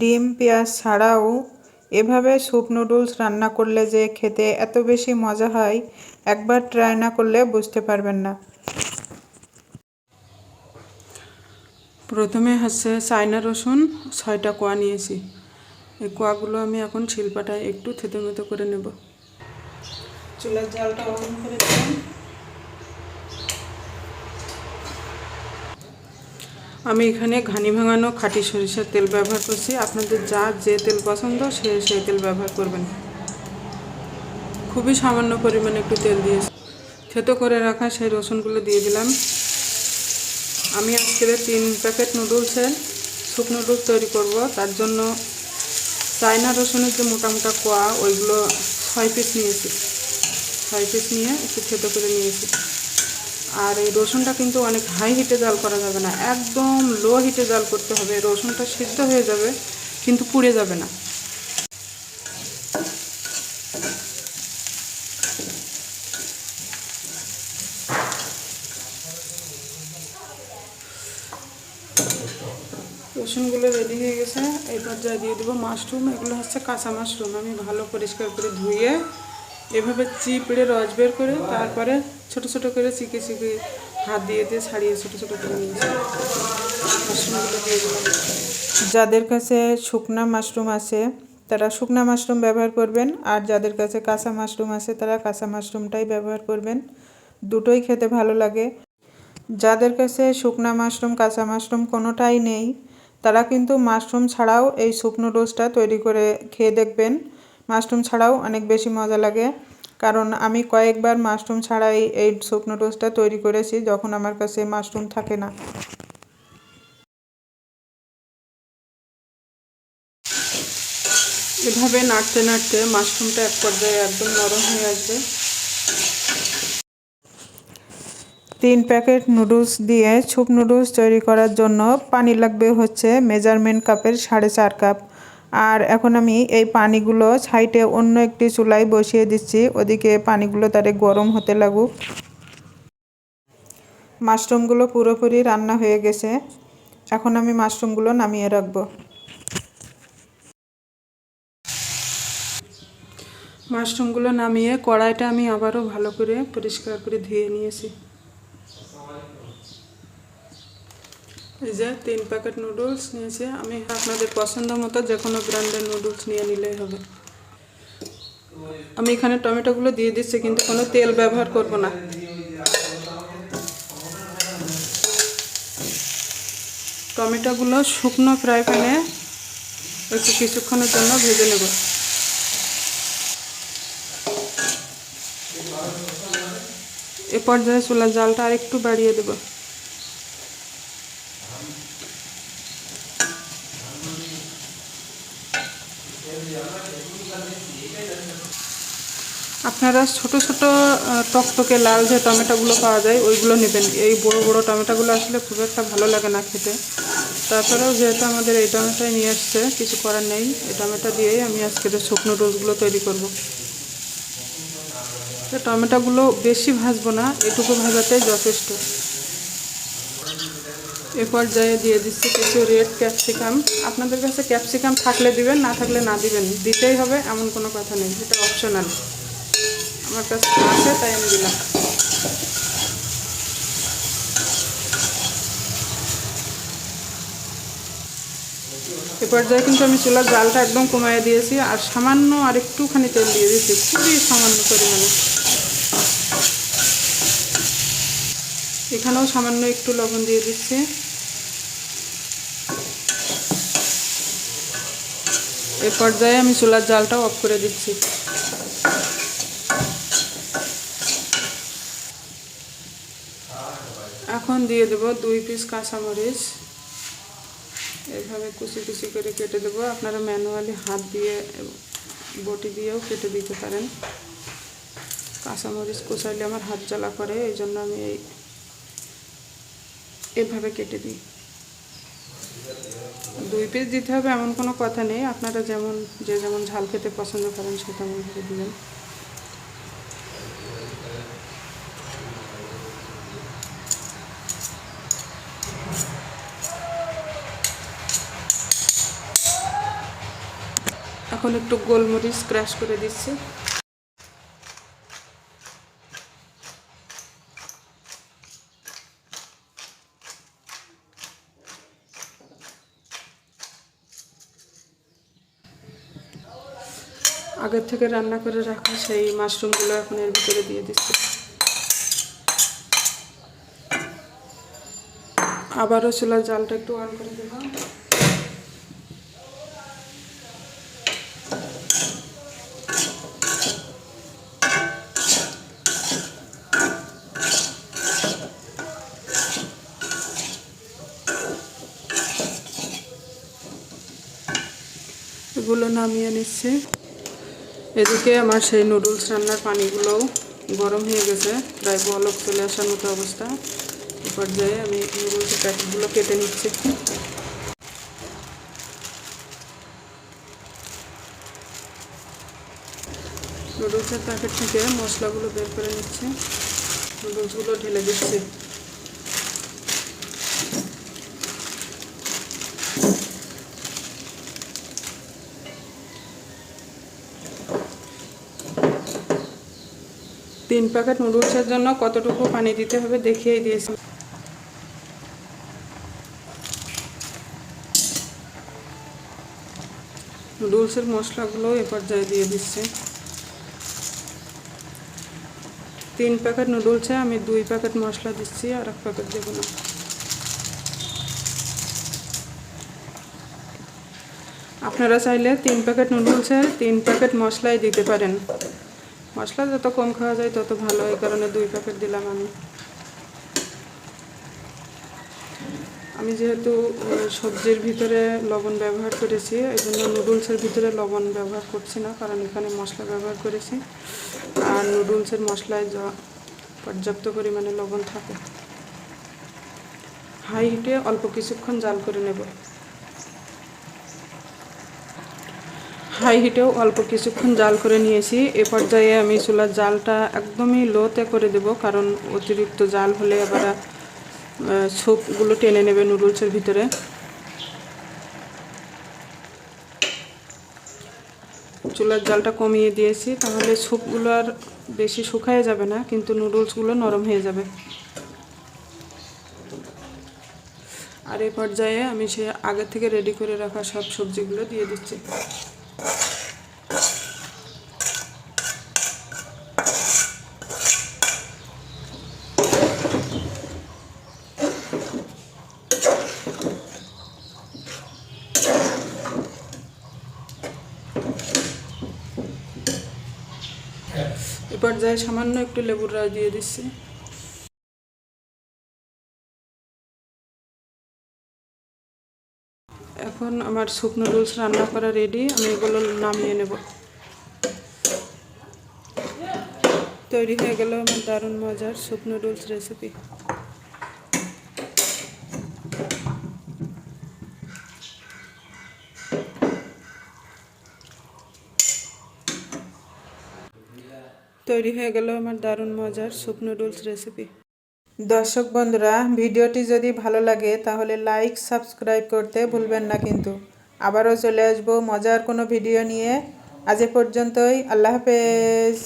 ডিম পেঁয়াজ ছাড়াও এভাবে স্যুপ নুডলস রান্না করলে যে খেতে এত বেশি মজা হয় একবার ট্রাই না করলে বুঝতে পারবেন না। প্রথমে হচ্ছে চায়না রসুন ছয়টা কোয়া নিয়েছি। এই কোয়াগুলো আমি এখন শিলপাটায় একটু থেতো মেতো করে নেব। চুলার জালটা অন করে দিলাম। আমি এখানে ঘানি ভাঙানো খাঁটি সরিষার তেল ব্যবহার করছি। আপনাদের যা যে তেল পছন্দ, সে সেই তেল ব্যবহার করবেন। খুবই সামান্য পরিমাণে একটু তেল দিয়েছি। থেতো করে রাখা সেই রসুনগুলো দিয়ে দিলাম। আমি আজকে তিন প্যাকেট নুডলসের স্যুপ নুডলস তৈরি করব। তার জন্য চায়না রসুনের যে মোটা মোটা কোয়া, ওইগুলো ছয় পিস নিয়েছি। ছয় পিস নিয়ে একটু থেতো করে নিয়েছি। আর এই রসুনটা কিন্তু অনেক হাই হিটে জাল করা যাবে না। একদম লো হিটে জাল করতে হবে। রসুনটা সিদ্ধ হয়ে যাবে, কিন্তু পুড়ে যাবে না। রসুনগুলো রেডি হয়ে গেছে। এবার যা দিয়ে দেবো মাশরুম এগুলো হচ্ছে কাঁচা মাশরুম আমি ভালো পরিষ্কার করে ধুয়ে এভাবে চিপড়ে রস বের করে তারপরে ছোট ছোট করে চিকে চিকে হাত দিয়ে দিয়ে ছাড়িয়ে ছোট ছোট করে নিয়েছি। যাদের কাছে শুকনা মাশরুম আছে, তারা শুকনা মাশরুম ব্যবহার করবেন। আর যাদের কাছে কাঁচা মাশরুম আছে, তারা কাঁচা মাশরুমটাই ব্যবহার করবেন। দুটোই খেতে ভালো লাগে। যাদের কাছে শুকনা মাশরুম, কাঁচা মাশরুম কোনোটাই নেই, তারা কিন্তু মাশরুম ছাড়াও এই শুকনো নুডলসটা তৈরি করে খেয়ে দেখবেন। মাশরুম ছাড়াও অনেক বেশি মজা লাগে। কারণ আমি কয়েকবার মাশরুম ছাড়াই এই স্যুপ নুডলসটা তৈরি করেছি যখন আমার কাছে মাশরুম থাকে না। এভাবে নাড়তে নাড়তে মাশরুমটা এক পর্যায়ে একদম নরম হয়ে আসবে। তিন প্যাকেট নুডলস দিয়ে স্যুপ নুডলস তৈরি করার জন্য পানি লাগবে হচ্ছে মেজারমেন্ট কাপের সাড়ে চার কাপ। আর এখন আমি এই পানিগুলো সাইডে অন্য একটি চুলায় বসিয়ে দিচ্ছি। ওদিকে পানিগুলো তারে গরম হতে লাগুক। মাশরুমগুলো পুরোপুরি রান্না হয়ে গেছে। এখন আমি মাশরুমগুলো নামিয়ে রাখব। মাশরুমগুলো নামিয়ে কড়াইটা আমি আবারও ভালো করে পরিষ্কার করে ধুয়ে নিয়েছি। এই যে তিন প্যাকেট নুডলস নিয়েছি, আমি আপনাদের পছন্দ মতো যে কোনো ব্র্যান্ডের নুডলস নিয়ে নিলেই হবে। আমি এখানে টমেটোগুলো দিয়ে দিচ্ছি, কিন্তু কোনো তেল ব্যবহার করব না। টমেটোগুলো শুকনো ফ্রাই প্যানে একটু কিছুক্ষণের জন্য ভেজে নেব। এ পর্যায়ে চুলার জালটা আর একটু বাড়িয়ে দেব। আপনারা ছোট ছোট টকটকে লাল যে টমেটোগুলো পাওয়া যায়, ওইগুলো নেবেন। এই বড় বড় টমেটোগুলো আসলে খুব একটা ভালো লাগে না খেতে। তারপরেও যেহেতু আমাদের এই টমেটোই নিয়ে আসছে, কিছু করার নেই। এই টমেটো দিয়েই আমি আজকে শুকনো রোলগুলো তৈরি করব। টমেটোগুলো বেশি ভাজবো না, এটুকু ভাজাতেই যথেষ্ট। এ পর্যায়ে দিয়ে দিচ্ছি কিছু রেড ক্যাপসিকাম আপনাদের কাছে ক্যাপসিকাম থাকলে দিবেন, না থাকলে না দিবেন। দিতেই হবে, এমন কোনো কথা নেই। এটা অপশনাল আমার কাছে আছে, তাই আমি দিলাম। এ পর্যায়ে কিন্তু আমি চুলার জালটা একদম কমায় দিয়েছি, আর সামান্য আর একটুখানি তেল দিয়ে দিয়েছি। খুবই সামান্য পরিমাণে। এখানেও সামান্য একটু লবণ দিয়ে দিচ্ছি। এ পর্যায়ে আমি চুলার জালটা অফ করে দিচ্ছি। এখন দিয়ে দেব দুই পিস কাঁচামরিচ। এভাবে কুচি কুচি করে কেটে দেবো। আপনারা ম্যানুয়ালি হাত দিয়ে, বটি দিয়েও কেটে দিতে পারেন। কাঁচামরিচ কুচাইলে আমার হাত জ্বালা করে এই জন্য আমি এভাবে কেটে দিই। দুই পিস দিতে হবে, এমন কোনো কথা নেই। আপনারা যেমন, যে যেমন ঝাল খেতে পছন্দ করেন, সে তেমনভাবে দিবেন। এখন একটু গোলমরিচ ক্র্যাশ করে দিচ্ছি। আগের থেকে রান্না করে রাখা সেই মাশরুমগুলো এখন এর ভিতরে দিয়ে দিচ্ছি। আবারও চুলার জালটা একটু অন করে দেবো। এগুলো নামিয়ে নিচ্ছি। এদিকে আমার সেই নুডলস রান্নার পানিগুলোও গরম হয়ে গেছে। প্রায় বলক চলে আসার মতো অবস্থা। এ পর্যায়ে আমি নুডলসের প্যাকেটগুলো কেটে নিচ্ছি। নুডলসের প্যাকেট থেকে মশলাগুলো বের করে নিচ্ছি। নুডলসগুলো ঢেলে দিচ্ছি। তিন প্যাকেট নুডলসের জন্য কতটুকু পানি দিতে হবে দেখিয়ে দিয়েছি। নুডলসের মশলাগুলো এ পর্যায়ে দিয়ে দিচ্ছি। তিন প্যাকেট নুডলসে আমি দুই প্যাকেট মশলা দিচ্ছি আর এক প্যাকেট দেবো না। আপনারা চাইলে তিন প্যাকেট নুডলসের তিন প্যাকেট মশলাই দিতে পারেন। মশলা যত কম খাওয়া যায় তত ভালো, এই কারণে দুই প্যাকেট দিলাম আমি। আমি যেহেতু সবজির ভিতরে লবণ ব্যবহার করেছি এই জন্য নুডলসের ভিতরে লবণ ব্যবহার করছি না, কারণ এখানে মশলা ব্যবহার করেছি। আর নুডলসের মশলায় যা পর্যাপ্ত পরিমাণে লবণ থাকে। হাই হিটে অল্প কিছুক্ষণ জাল করে নেব। হাই হিটেও অল্প কিছুক্ষণ জাল করে নিয়েছি। এ পর্যায়ে আমি চুলার জালটা একদমই লোতে করে দেব কারণ অতিরিক্ত জাল হলে আবার আহ, স্যুপগুলো টেনে নেবে নুডলসের ভিতরে। চুলার জালটা কমিয়ে দিয়েছি তাহলে স্যুপগুলো আর বেশি শুকায় যাবে না কিন্তু নুডলসগুলো নরম হয়ে যাবে। আর এই পর্যায়ে আমি সে আগে থেকে রেডি করে রাখা সব সবজিগুলো দিয়ে দিচ্ছি। এ পর্যায়ে সামান্য একটু লেবুর রস দিয়ে দিচ্ছি। আমার স্যুপ নুডলস রান্না করা রেডি আমি এগুলো নামিয়ে নেব। তৈরি হয়ে গেল আমার দারুণ মজার স্যুপ নুডলস রেসিপি তৈরি হয়ে গেল আমার দারুণ মজার শুকনো নুডলস রেসিপি দর্শক বন্ধুরা, ভিডিওটি যদি ভালো লাগে তাহলে লাইক সাবস্ক্রাইব করতে ভুলবেন না কিন্তু। আবারও চলে আসব মজার কোনো ভিডিও নিয়ে। আজ এ পর্যন্তই আল্লাহ হাফেজ।